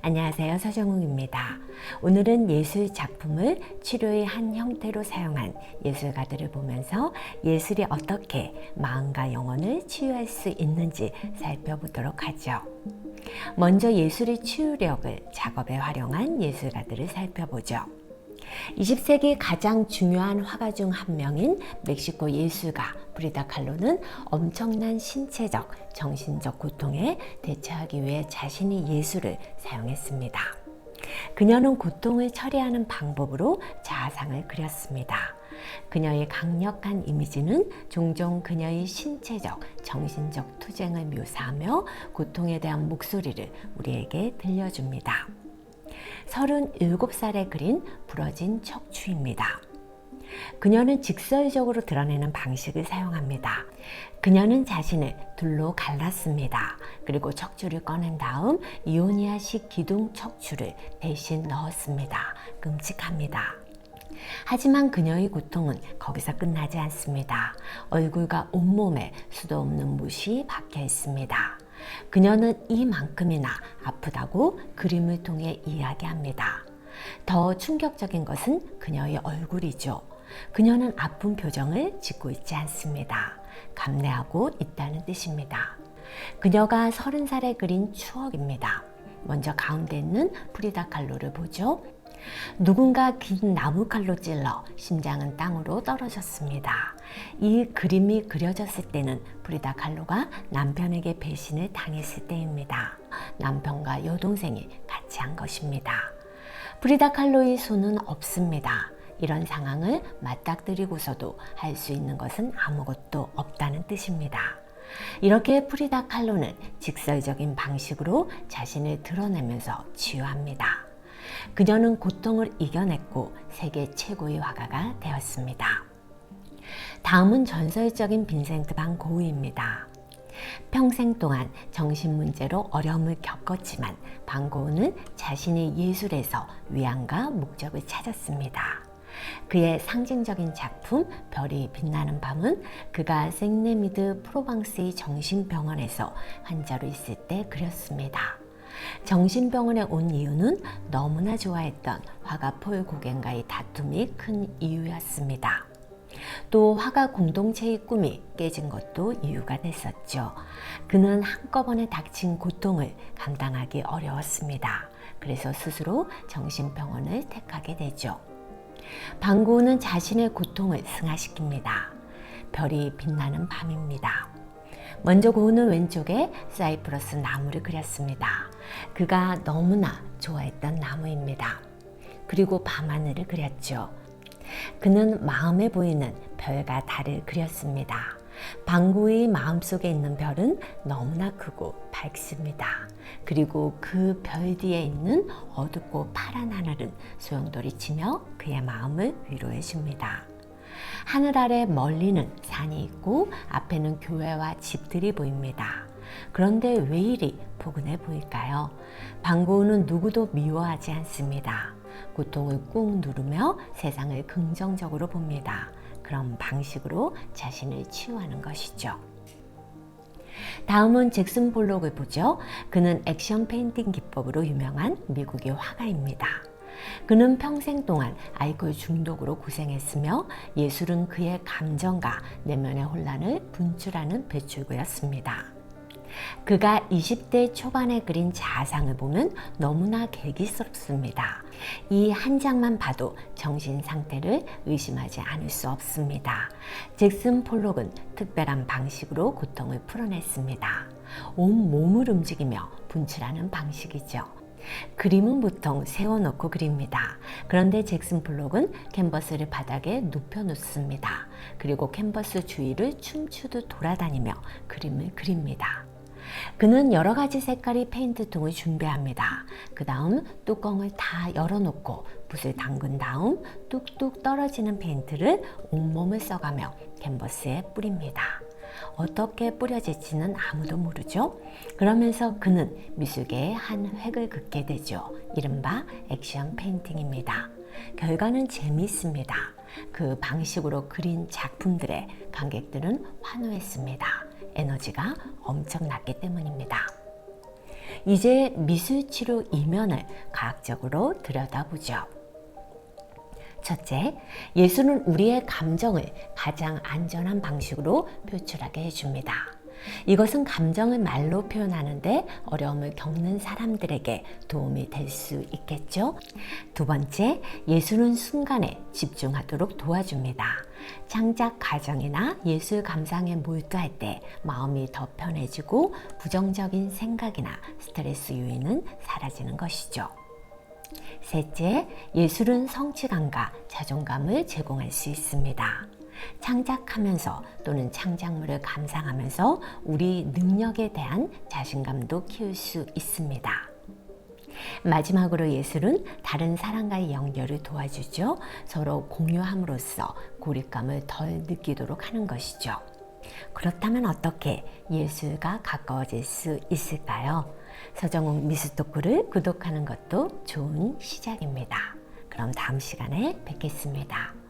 안녕하세요. 서정웅입니다. 오늘은 예술 작품을 치료의 한 형태로 사용한 예술가들을 보면서 예술이 어떻게 마음과 영혼을 치유할 수 있는지 살펴보도록 하죠. 먼저 예술의 치유력을 작업에 활용한 예술가들을 살펴보죠. 20세기 가장 중요한 화가 중 한 명인 멕시코 예술가 프리다 칼로는 엄청난 신체적, 정신적 고통에 대처하기 위해 자신의 예술을 사용했습니다. 그녀는 고통을 처리하는 방법으로 자아상을 그렸습니다. 그녀의 강력한 이미지는 종종 그녀의 신체적, 정신적 투쟁을 묘사하며 고통에 대한 목소리를 우리에게 들려줍니다. 37살에 그린 부러진 척추입니다. 그녀는 직설적으로 드러내는 방식을 사용합니다. 그녀는 자신을 둘로 갈랐습니다. 그리고 척추를 꺼낸 다음 이오니아식 기둥 척추를 대신 넣었습니다. 끔찍합니다. 하지만 그녀의 고통은 거기서 끝나지 않습니다. 얼굴과 온몸에 수도 없는 못이 박혀 있습니다. 그녀는 이만큼이나 아프다고 그림을 통해 이야기합니다. 더 충격적인 것은 그녀의 얼굴이죠. 그녀는 아픈 표정을 짓고 있지 않습니다. 감내하고 있다는 뜻입니다. 그녀가 서른 살에 그린 추억입니다. 먼저 가운데 있는 프리다 칼로를 보죠. 누군가 긴 나무 칼로 찔러 심장은 땅으로 떨어졌습니다. 이 그림이 그려졌을 때는 프리다 칼로가 남편에게 배신을 당했을 때입니다. 남편과 여동생이 같이 한 것입니다. 프리다 칼로의 손은 없습니다. 이런 상황을 맞닥뜨리고서도 할 수 있는 것은 아무것도 없다는 뜻입니다. 이렇게 프리다 칼로는 직설적인 방식으로 자신을 드러내면서 치유합니다. 그녀는 고통을 이겨냈고 세계 최고의 화가가 되었습니다. 다음은 전설적인 빈센트 반 고흐입니다. 평생 동안 정신 문제로 어려움을 겪었지만 반 고흐는 자신의 예술에서 위안과 목적을 찾았습니다. 그의 상징적인 작품 별이 빛나는 밤은 그가 생네미드 프로방스의 정신병원에서 환자로 있을 때 그렸습니다. 정신병원에 온 이유는 너무나 좋아했던 화가 폴 고겐과의 다툼이 큰 이유였습니다. 또 화가 공동체의 꿈이 깨진 것도 이유가 됐었죠. 그는 한꺼번에 닥친 고통을 감당하기 어려웠습니다. 그래서 스스로 정신병원을 택하게 되죠. 방고는 자신의 고통을 승화시킵니다. 별이 빛나는 밤입니다. 먼저 고은은 왼쪽에 사이프러스 나무를 그렸습니다. 그가 너무나 좋아했던 나무입니다. 그리고 밤하늘을 그렸죠. 그는 마음에 보이는 별과 달을 그렸습니다. 방구의 마음속에 있는 별은 너무나 크고 밝습니다. 그리고 그 별 뒤에 있는 어둡고 파란 하늘은 소용돌이 치며 그의 마음을 위로해 줍니다. 하늘 아래 멀리는 산이 있고 앞에는 교회와 집들이 보입니다. 그런데 왜 이리 포근해 보일까요? 방고우는 누구도 미워하지 않습니다. 고통을 꾹 누르며 세상을 긍정적으로 봅니다. 그런 방식으로 자신을 치유하는 것이죠. 다음은 잭슨 볼록을 보죠. 그는 액션 페인팅 기법으로 유명한 미국의 화가입니다. 그는 평생 동안 알코올 중독으로 고생했으며 예술은 그의 감정과 내면의 혼란을 분출하는 배출구였습니다. 그가 20대 초반에 그린 자상을 보면 너무나 계기스럽습니다. 이 한 장만 봐도 정신 상태를 의심하지 않을 수 없습니다. 잭슨 폴록은 특별한 방식으로 고통을 풀어냈습니다. 온 몸을 움직이며 분출하는 방식이죠. 그림은 보통 세워놓고 그립니다. 그런데 잭슨 폴록은 캔버스를 바닥에 눕혀 놓습니다. 그리고 캔버스 주위를 춤추듯 돌아다니며 그림을 그립니다. 그는 여러 가지 색깔의 페인트통을 준비합니다. 그 다음 뚜껑을 다 열어놓고 붓을 담근 다음 뚝뚝 떨어지는 페인트를 온몸을 써가며 캔버스에 뿌립니다. 어떻게 뿌려질지는 아무도 모르죠. 그러면서 그는 미술계의 한 획을 긋게 되죠. 이른바 액션 페인팅입니다. 결과는 재미있습니다. 그 방식으로 그린 작품들의 관객들은 환호했습니다. 에너지가 엄청났기 때문입니다. 이제 미술치료 이면을 과학적으로 들여다보죠. 첫째, 예술은 우리의 감정을 가장 안전한 방식으로 표출하게 해줍니다. 이것은 감정을 말로 표현하는데 어려움을 겪는 사람들에게 도움이 될 수 있겠죠. 두 번째, 예술은 순간에 집중하도록 도와줍니다. 창작 과정이나 예술 감상에 몰두할 때 마음이 더 편해지고 부정적인 생각이나 스트레스 요인은 사라지는 것이죠. 셋째, 예술은 성취감과 자존감을 제공할 수 있습니다. 창작하면서 또는 창작물을 감상하면서 우리 능력에 대한 자신감도 키울 수 있습니다. 마지막으로 예술은 다른 사람과의 연결을 도와주죠. 서로 공유함으로써 고립감을 덜 느끼도록 하는 것이죠. 그렇다면 어떻게 예술과 가까워질 수 있을까요? 서정욱 미술토크를 구독하는 것도 좋은 시작입니다. 그럼 다음 시간에 뵙겠습니다.